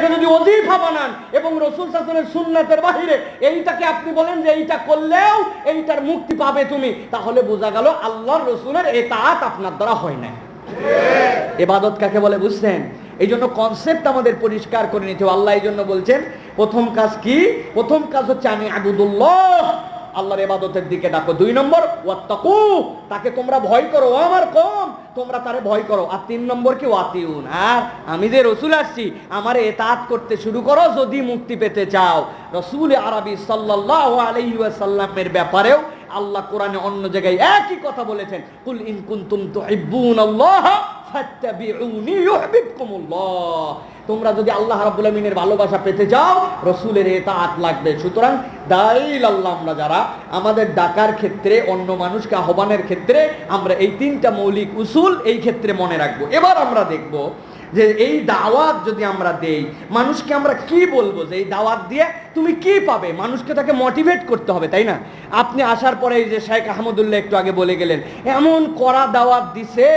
এটাকে যদি অজিফা বানান এবং রসুল শাসনের সুন্নাতের বাহিরে এইটাকে আপনি বলেন যে এইটা করলেও এইটার মুক্তি পাবে তুমি, তাহলে বোঝা গেল আল্লাহর রসুলের এতাত আপনার দ্বারা হয় না এবাদত কাকে বলে বুঝছেন? এই জন্য কনসেপ্ট আমাদের পরিষ্কার করে নিতে আল্লাহ এই জন্য বলছেন, প্রথম কাজ কি? প্রথম কাজ হচ্ছে আমি আবুদুল্লাহ আল্লাহর এবাদতের দিকে ডাকো। দুই নম্বর, ওয়াত্তাকু, তাকে তোমরা ভয় করো। ও আমার কম, তোমরা তারে ভয় করো। আর তিন নম্বর কি, ওয়াতিউন। আর আমি যে রসুল আসছি, আমার এতাত করতে শুরু করো যদি মুক্তি পেতে চাও। রসুল আরবি সাল্লাল্লাহু আলাইহি ওয়াসাল্লামের ব্যাপারেও আল্লাহ কোরআনে অন্য জায়গায় একই কথা বলেছেন। কুল ইন কুনতুম তুহিব্বুনাল্লাহ ফাত্তাবিউনি তোমরা যদি আল্লাহ রাব্বুল আমিনের ভালোবাসা পেতে যাও রসুলের এতাআত লাগবে। সুতরাং দাইল আমরা যারা আমাদের ডাকার ক্ষেত্রে, অন্য মানুষকে আহ্বানের ক্ষেত্রে, আমরা এই তিনটা মৌলিক উসুল এই ক্ষেত্রে মনে রাখব। এবার আমরা দেখব যে এই দাওয়াত যদি আমরা দেই, মানুষকে আমরা কি বলব যে এই দাওয়াত দিয়ে তুমি কি পাবে? মানুষকে তাকে মোটিভেট করতে হবে, তাই না? আপনি আসার পরে এই যে শেখ আহমদুল্লাহ একটু আগে বলে গেলেন, এমন করা দাওয়াত দিছে,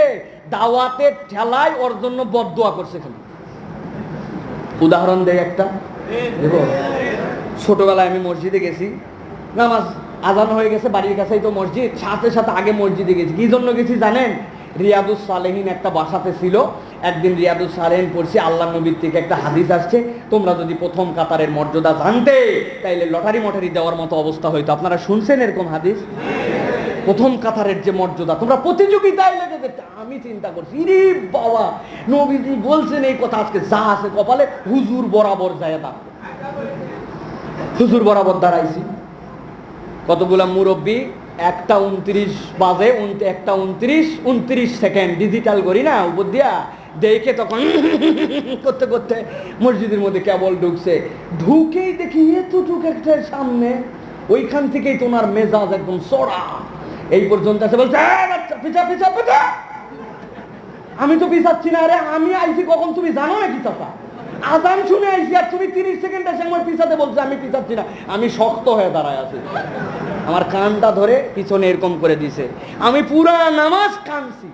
দাওয়াতের ঠেলায় ওর জন্য বদদোয়া করছে খালি উদাহরণ দেয় একটা। দেখো, ছোটবেলায় আমি মসজিদে গেছি। নামাজ আজান হয়ে গেছে, বাড়ির কাছেই তো মসজিদ। সাথে সাথে আগে মসজিদে গেছি। কি জন্য গেছি জানেন? রিয়াদুস সালেহিন একটা বাসাতে ছিল। একদিন রিয়াদুস সালেহিন পড়ছি, আল্লাহ নবীর থেকে একটা হাদিস আসছে। তোমরা যদি প্রথম কাতারের মর্যাদা জানতে, তাইলে লটারি মটারি দেওয়ার মতো অবস্থা হইতো। আপনারা শুনছেন এরকম হাদিস? প্রথম কাতারের যে মর্যাদা, তোমরা প্রতিযোগিতায় লেগে যেতে, আমি চিন্তা করছি, ইরে বাবা, নবীজি বলছেন এই কথা, আজকে যা আছে কপালে, হুজুর বরাবর যায় দাঁড়াবো। হুজুর বরাবর দাঁড়াইছি। কতগুলা মুরব্বী, একটা উনত্রিশ বাজে একটা উনত্রিশ উনত্রিশ সেকেন্ড ডিজিটাল করি না, উপর দিয়া, দেখে তখন করতে করতে মসজিদের মধ্যে কেবল ঢুকছে। ঢুকেই দেখি এতটুক একটা সামনে, ওইখান থেকেই তোমার মেজাজ একদম চড়া। এই পর্যন্ত আছে বলছে পিছা পিছা পিছা! আমি তো পিছাচ্ছি না আরে আমি আইছি কখন তুমি জানো নাকি চাচা? আজান শুনে আইছি আর তুমি তিরিশ সেকেন্ডের সময় পিছাতে বলছো, আমি পিছাচ্ছি না, আমি শক্ত হয়ে দাঁড়ায় আছি। আমার কানটা ধরে পিছনে এরকম করে দিছে। আমি পুরা নামাজ কানছি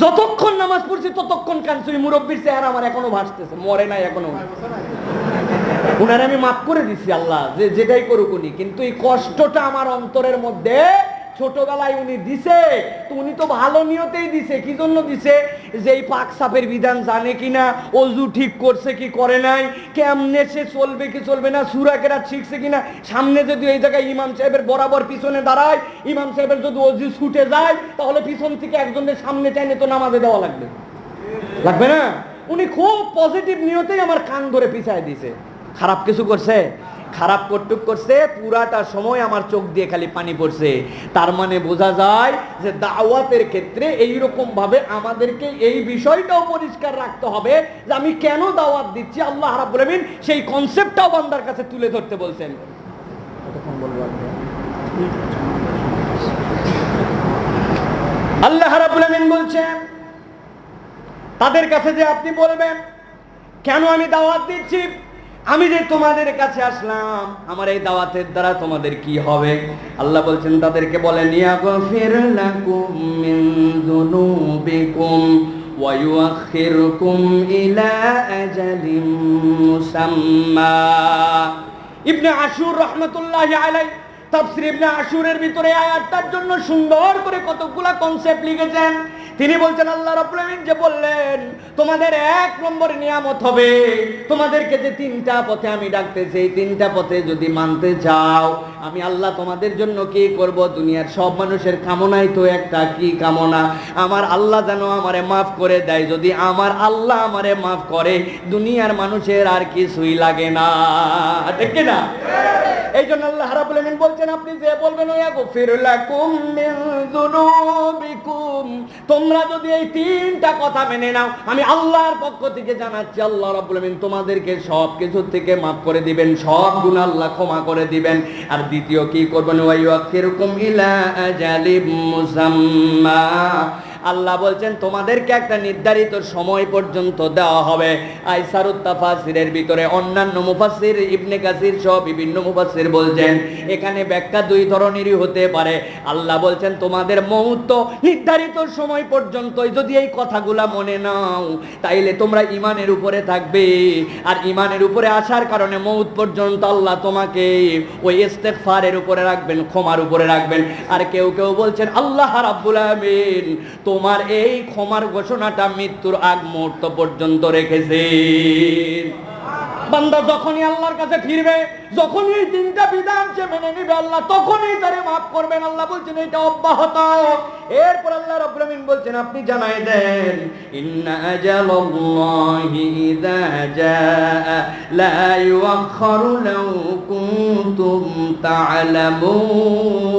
যতক্ষণ নামাজ পড়ছি, ততক্ষণ কানছি মুরব্বীর চেহারা আমার এখনও ভাসতেছে, মরে নাই এখনও। উনারে আমি মাফ করে দিছি আল্লাহ, যে যেটাই করুক উনি। কিন্তু এই কষ্টটা আমার অন্তরের মধ্যে ছোটবেলায় উনি দিছে, তো উনি তো ভালো নিয়তেই দিছে, কি জন্য দিছে? যে এই পাক সাপের বিধান জানে কিনা, অজু ঠিক করছে কি করে নাই, কেমনে সে চলবে কি চলবে না সুরাকেরা শিখছে কিনা, সামনে যদি এই জায়গায় ইমাম সাহেবের বরাবর পিছনে দাঁড়ায়, ইমাম সাহেবের যদি অজু ছুটে যায়, তাহলে পিছন থেকে একজনের সামনে টাইনে তো নামাজে দেওয়া লাগবে। লাগবে না? উনি খুব পজিটিভ নিয়তেই আমার কান ধরে পিছায় দিছে। খারাপ কিছু করছে খারাপ কটুক করছে পুরাটা সময় আমার চোখ দিয়ে খালি পানি পড়ছে। তার মানে বোঝা যায় যে দাওয়াতের ক্ষেত্রে এই রকম ভাবে আমাদেরকে এই বিষয়টাও পরিষ্কার রাখতে হবে যে আমি কেন দাওয়াত দিচ্ছি আল্লাহ রাব্বুল আমিন সেই কনসেপ্টটাও বান্দার কাছে তুলে ধরতে বলছেন? আল্লাহ রাব্বুল আমিন বলছেন তাদের কাছে যে আপনি বলবেন কেন আমি দাওয়াত দিচ্ছি? আমি যে তোমাদের কাছে আসলাম, আমার এই দাওয়াতের দ্বারা তোমাদের কি হবে? আল্লাহ বলছেন, তাদেরকে বলেন ইবনে আশুর রহমতুল্লাহ আলাইহি আশুরের ভিতরে আয়াতটার জন্য সুন্দর করে কতগুলা কনসেপ্ট লিখেছেন। তিনি বলছেন, আল্লাহ রাব্বুল যে বললেন, তোমাদের এক নম্বর নিয়ামত হবে, তোমাদেরকে যে তিনটা পথে আমি ডাকতেছি, এই তিনটা পথে যদি মানতে চাও, আমি আল্লাহ তোমাদের জন্য কি করব? দুনিয়ার সব মানুষের কামনাই তো একটা, কি কামনা? আমার আল্লাহ যেন আমারে মাফ করে দেয়, যদি আমার আল্লাহ আমারে মাফ করে, দুনিয়ার মানুষের আর কিছুই লাগে না। ঠিক না এই জন্য আল্লাহ রাব্বুল আমিন বলছেন, আপনি যে বলবেন ওয়া গফির লাকুম মিন তোমরা যদি এই তিনটা কথা মেনে নাও, আমি আল্লাহর পক্ষ থেকে জানাচ্ছি, আল্লাহ রাব্বুল আমিন তোমাদেরকে সব কিছু থেকে মাফ করে দিবেন, সব গুনাহ আল্লাহ ক্ষমা করে দিবেন। আর দ্বিতীয় কি করবেন? ওয়া ইউআখিরুকুম ইলা আজালিম মুসাম্মা। আল্লাহ বলছেন, তোমাদেরকে একটা নির্ধারিত সময় পর্যন্ত দেওয়া হবে। আইসারুত তাফাসিরের ভিতরে অন্যান্য মুফাসির ইবনে কাসির সহ বিভিন্ন মুফাসির বলছেন, এখানে ব্যাখ্যা দুই ধরনেরই হতে পারে। আল্লাহ বলছেন, তোমাদের মৌত নির্ধারিত সময় পর্যন্তই যদি এই কথাগুলা মনে নাও, তাইলে তোমরা ইমানের উপরে থাকবে। আর ইমানের উপরে আসার কারণে মৌত পর্যন্ত আল্লাহ তোমাকে ওই ইস্তেগফারের উপরে রাখবেন, ক্ষমার উপরে রাখবেন। আর কেউ কেউ বলছেন, আল্লাহ রাব্বুল আমিন তোমার এই ক্ষমার ঘোষণাটা মৃত্যুর আগ মুহূর্ত পর্যন্ত রেখেছে। বান্দা যখনই আল্লাহর কাছে ফিরবে, যখনই এই তিনটা বিধান সে মেনে নিবে আল্লাহ, তখনই তারে মাফ করবেন। আল্লাহ বলছেন, এটা অব্যাহত। এরপর আল্লাহ রাব্বুল আমিন বলছেন, আপনি জানাই দেন, ইন্না আজালাল্লাহি ইযা জাআ লা ইউআখারু লাউ কুনতুম তা'লামুন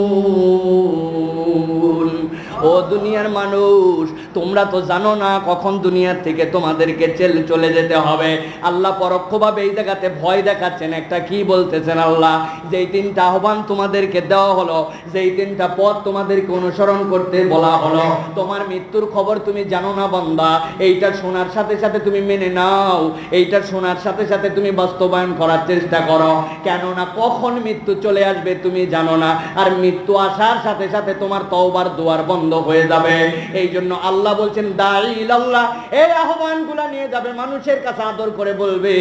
ও দুনিয়ার মানুষ তোমরা তো জানো না কখন দুনিয়ার থেকে তোমাদেরকে চেল চলে যেতে হবে। আল্লাহ পরোক্ষভাবে এই জায়গাতে ভয় দেখাচ্ছেন। একটা কি বলতেছেন আল্লাহ? যেই তিনটা আহ্বান তোমাদেরকে দেওয়া হলো, যেই তিনটা পথ তোমাদেরকে অনুসরণ করতে বলা হলো, তোমার মৃত্যুর খবর তুমি জানো না বন্দা? এইটা শোনার সাথে সাথে তুমি মেনে নাও। এইটা শোনার সাথে সাথে তুমি বাস্তবায়ন করার চেষ্টা করো। কেননা কখন মৃত্যু চলে আসবে তুমি জানো না। আর মৃত্যু আসার সাথে সাথে তোমার তওবার দুয়ার বন্ধ হয়ে যাবে। এই জন্য আল্লাহ বলছেন আল্লাহ এই আহ্বানগুলা নিয়ে যাবে মানুষের কাছে আদর করে বলবে,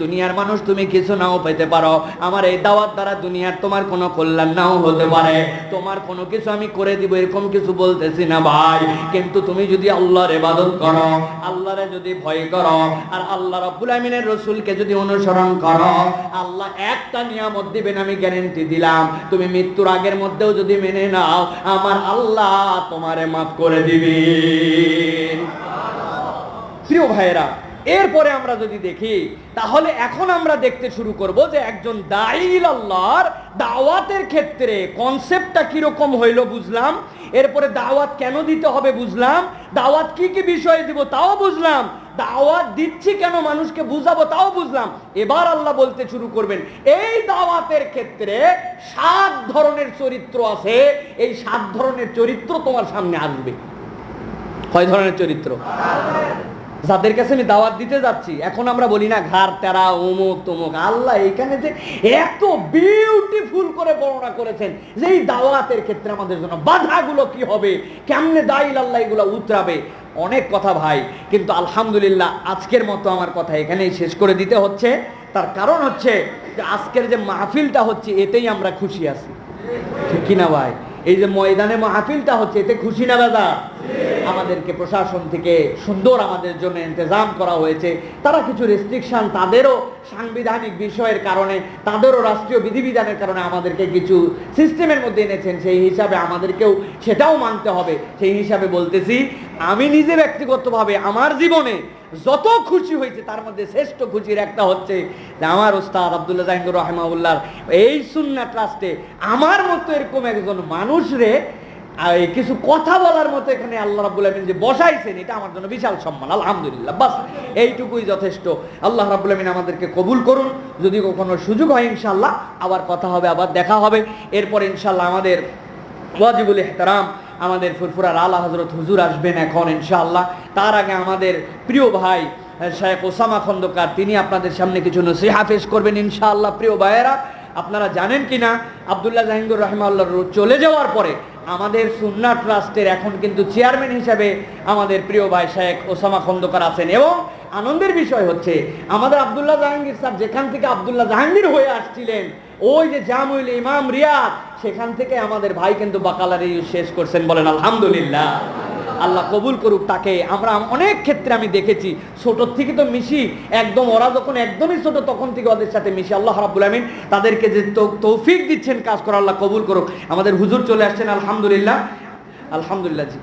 দুনিয়ার মানুষ তুমি কিছু নাও পেতে পারো। আমার এই দাওয়াত দ্বারা দুনিয়ার তোমার কোনো কল্যাণ নাও হতে পারে। তোমার কোনো কিছু আমি করে দিব, এরকম কিছু বলতেছি না ভাই। কিন্তু তুমি যদি আল্লাহর ইবাদত করো, আল্লাহরে যদি ভয় করো, আর আল্লাহ রাব্বুল আমিনের রসুলকে যদি অনুসরণ করো, আল্লাহ একটা নিয়ামত দিবেন, আমি গ্যারেন্টি দিলাম। তুমি মৃত্যুর আগের মধ্যেও যদি মেনে নাও, আমার আল্লাহ তোমারে মাফ করে দিবেন প্রিয় ভাইয়েরা, এরপরে আমরা যদি দেখি, তাহলে এখন আমরা দেখতে শুরু করব যে একজন দাইল আল্লাহর দাওয়াতের ক্ষেত্রে কনসেপ্টটা কীরকম হইল বুঝলাম। এরপরে দাওয়াত কেন দিতে হবে বুঝলাম। দাওয়াত কি কি বিষয়ে দিব তাও বুঝলাম। দাওয়াত দিচ্ছি কেন মানুষকে বুঝাবো তাও বুঝলাম। এবার আল্লাহ বলতে শুরু করবেন, এই দাওয়াতের ক্ষেত্রে সাত ধরনের চরিত্র আছে। এই সাত ধরনের চরিত্র তোমার সামনে আসবে। কয় ধরনের চরিত্র? যাদের কাছে আমি দাওয়াত দিতে যাচ্ছি, এখন আমরা বলি না ঘাড় তেরা অমুক তমুক। আল্লাহ এইখানে যে এত বিউটিফুল করে বর্ণনা করেছেন যে এই দাওয়াতের ক্ষেত্রে আমাদের জন্য বাধাগুলো কি হবে, কেমনে দাইল আল্লাহ এগুলো উতরাবে? অনেক কথা ভাই, কিন্তু আলহামদুলিল্লাহ আজকের মতো আমার কথা এখানেই শেষ করে দিতে হচ্ছে। তার কারণ হচ্ছে যে আজকের যে মাহফিলটা হচ্ছে, এতেই আমরা খুশি আছি। ঠিক কিনা ভাই? এই যে ময়দানে মাহফিলটা হচ্ছে, এতে খুশি না দাদা আমাদেরকে প্রশাসন থেকে সুন্দর আমাদের জন্য ইন্তজাম করা হয়েছে। তারা কিছু রেস্ট্রিকশন তাদেরও সাংবিধানিক বিষয়ের কারণে, তাদেরও রাষ্ট্রীয় বিধিবিধানের কারণে আমাদেরকে কিছু সিস্টেমের মধ্যে এনেছেন। সেই হিসাবে আমাদেরকেও সেটাও মানতে হবে। সেই হিসাবে বলতেছি, আমি নিজে ব্যক্তিগতভাবে আমার জীবনে যত খুশি হয়েছে তার মধ্যে শ্রেষ্ঠ খুশির একটা হচ্ছে যে আমার ওস্তাদ আবদুল্লাহ জাহিদুর রহমাউল্লাহর এই সুন্না ট্রাস্টে আমার মতো এরকম একজন মানুষরে আর এই কিছু কথা বলার মতো এখানে আল্লাহ রাব্বুল আমিন যে বসাইছেন, এটা আমার জন্য বিশাল সম্মান, আলহামদুলিল্লাহ, বাস। এইটুকুই যথেষ্ট। আল্লাহ রাব্বুল আমিন আমাদেরকে কবুল করুন। যদি কখনো সুযোগ হয় ইনশাল্লাহ আবার কথা হবে, আবার দেখা হবে। এরপর ইনশাল্লাহ আমাদের ওয়াজিবুল ইহতারাম, আমাদের ফুরফুরার আলা হজরত হুজুর আসবেন এখন, ইনশাআল্লাহ। তার আগে আমাদের প্রিয় ভাই শেখ ওসামা খন্দকার, তিনি আপনাদের সামনে কিছু নসিহা পেশ করবেন, ইনশাআল্লাহ। প্রিয় ভাইয়েরা, আপনারা জানেন কি না আবদুল্লাহ জাহিঙ্গুর রহমাল্লাহ চলে যাওয়ার পরে আমাদের সুন্না ট্রাস্টের এখন কিন্তু চেয়ারম্যান হিসাবে আমাদের প্রিয় ভাই শেখ ওসামা খন্দকার আছেন এবং আনন্দের বিষয় হচ্ছে আমাদের আবদুল্লাহ জাহাঙ্গীর স্যার যেখান থেকে আবদুল্লাহ জাহাঙ্গীর হয়ে আসছিলেন, ওই যে জামুল ইমাম রিয়াদ, সেখান থেকে আমাদের ভাই কিন্তু বাকালারি শেষ করছেন বলেন আলহামদুলিল্লাহ। আল্লাহ কবুল করুক তাকে। আমরা অনেক ক্ষেত্রে আমি দেখেছি ছোট থেকে তো মিশি, একদম ওরা যখন একদমই ছোট, তখন থেকে ওদের সাথে মিশি। আল্লাহ রাবুল আমিন তাদেরকে যে তৌফিক দিচ্ছেন, কাজ করা আল্লাহ কবুল করুক। আমাদের হুজুর চলে আসছেন, আলহামদুলিল্লাহ। আলহামদুলিল্লাহ, জি।